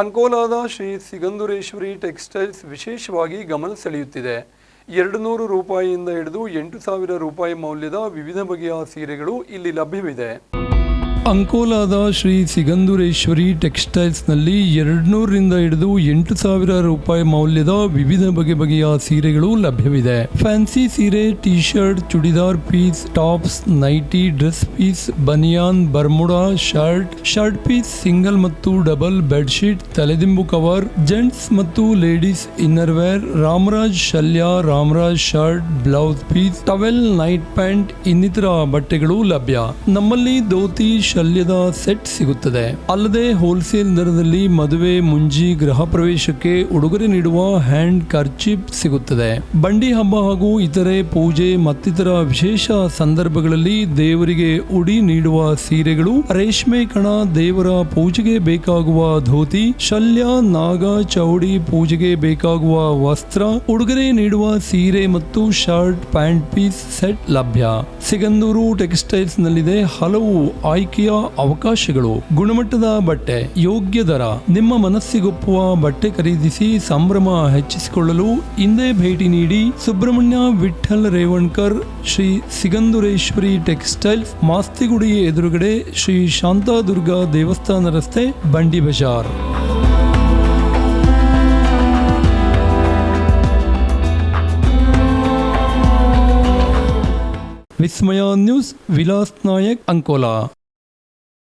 ಅಂಕೋಲಾದ Shri Sigandhureshwari textiles ವಿಶೇಷವಾಗಿ ಗಮನ ಸೆಳೆಯುತ್ತಿದೆ. ಎರಡು ನೂರು ರೂಪಾಯಿಯಿಂದ ಹಿಡಿದು ಎಂಟು ಸಾವಿರ ರೂಪಾಯಿ ಮೌಲ್ಯದ ವಿವಿಧ ಬಗೆಯ ಸೀರೆಗಳು ಇಲ್ಲಿ ಲಭ್ಯವಿದೆ. ಅಂಕೋಲಾದ ಶ್ರೀ ಸಿಗಂಧೂರೇಶ್ವರಿ ಟೆಕ್ಸ್ಟೈಲ್ಸ್ನಲ್ಲಿ ಎರಡ್ನೂರರಿಂದ ಹಿಡಿದು ಎಂಟು ಸಾವಿರ ರೂಪಾಯಿ ಮೌಲ್ಯದ ವಿವಿಧ ಬಗೆ ಬಗೆಯ ಸೀರೆಗಳು ಲಭ್ಯವಿದೆ. ಫ್ಯಾನ್ಸಿ ಸೀರೆ T shirt churidar piece, tops, nighty, dress piece, banian, Bermuda, shirt shirt piece, single ಮತ್ತು ಡಬಲ್ ಬೆಡ್ಶೀಟ್, ತಲೆದಿಂಬು ಕವರ್, ಜೆಂಟ್ಸ್ ಮತ್ತು ಲೇಡೀಸ್ ಇನ್ನರ್ ವೇರ್ ರಾಮರಾಜ್ ಶಲ್ಯ, Ramraj shirt, blouse piece, towel, night pant ಇನ್ನಿತರ ಬಟ್ಟೆಗಳು ಲಭ್ಯ. ನಮ್ಮಲ್ಲಿ ಧೋತಿ ಶಲ್ಯದ ಸೆಟ್ ಸಿಗುತ್ತದೆ. ಅಲ್ಲದೆ ಹೋಲ್ಸೇಲ್ ದರದಲ್ಲಿ ಮದುವೆ, ಮುಂಜಿ, ಗೃಹ ಪ್ರವೇಶಕ್ಕೆ ಉಡುಗೊರೆ ನೀಡುವ ಹ್ಯಾಂಡ್ ಕರ್ಚಿಪ್ ಸಿಗುತ್ತದೆ. ಬಂಡಿ ಹಬ್ಬ ಹಾಗೂ ಇತರೆ ಪೂಜೆ ಮತ್ತಿತರ ವಿಶೇಷ ಸಂದರ್ಭಗಳಲ್ಲಿ ದೇವರಿಗೆ ಉಡಿ ನೀಡುವ ಸೀರೆಗಳು, ರೇಷ್ಮೆ ಕಣ ದೇವರ ಪೂಜೆಗೆ ಬೇಕಾಗುವ ಧೋತಿ, ಶಲ್ಯ, ನಾಗ, ಚೌಡಿ ಪೂಜೆಗೆ ಬೇಕಾಗುವ ವಸ್ತ್ರ, ಉಡುಗೊರೆ ನೀಡುವ ಸೀರೆ ಮತ್ತು ಶರ್ಟ್ ಪ್ಯಾಂಟ್ ಪೀಸ್ ಸೆಟ್ ಲಭ್ಯ. ಸಿಗಂದೂರು ಟೆಕ್ಸ್ಟೈಲ್ಸ್ ನಲ್ಲಿದೆ ಹಲವು ಆಯ್ಕೆಯ ಅವಕಾಶಗಳು, ಗುಣಮಟ್ಟದ ಬಟ್ಟೆ, ಯೋಗ್ಯ ದರ, ನಿಮ್ಮ ಮನಸ್ಸಿಗೊಪ್ಪುವ ಬಟ್ಟೆ ಖರೀದಿಸಿ ಸಂಭ್ರಮ ಹೆಚ್ಚಿಸಿಕೊಳ್ಳಲು ಹಿಂದೆ ಭೇಟಿ ನೀಡಿ ಸುಬ್ರಹ್ಮಣ್ಯ ವಿಠಲ್ ರೇವಣ್ಕರ್, ಶ್ರೀ ಸಿಗಂಧುರೇಶ್ವರಿ ಟೆಕ್ಸ್ಟೈಲ್ಸ್, ಮಾಸ್ತಿಗುಡಿ ಎದುರುಗಡೆ ಶ್ರೀ ಶಾಂತಾದುರ್ಗಾ ದೇವಸ್ಥಾನ ರಸ್ತೆ, ಬಂಡಿ ಬಜಾರ್. ವಿಸ್ಮಯ ನ್ಯೂಸ್, ವಿಲಾಸ್ ನಾಯಕ್, ಅಂಕೋಲಾ.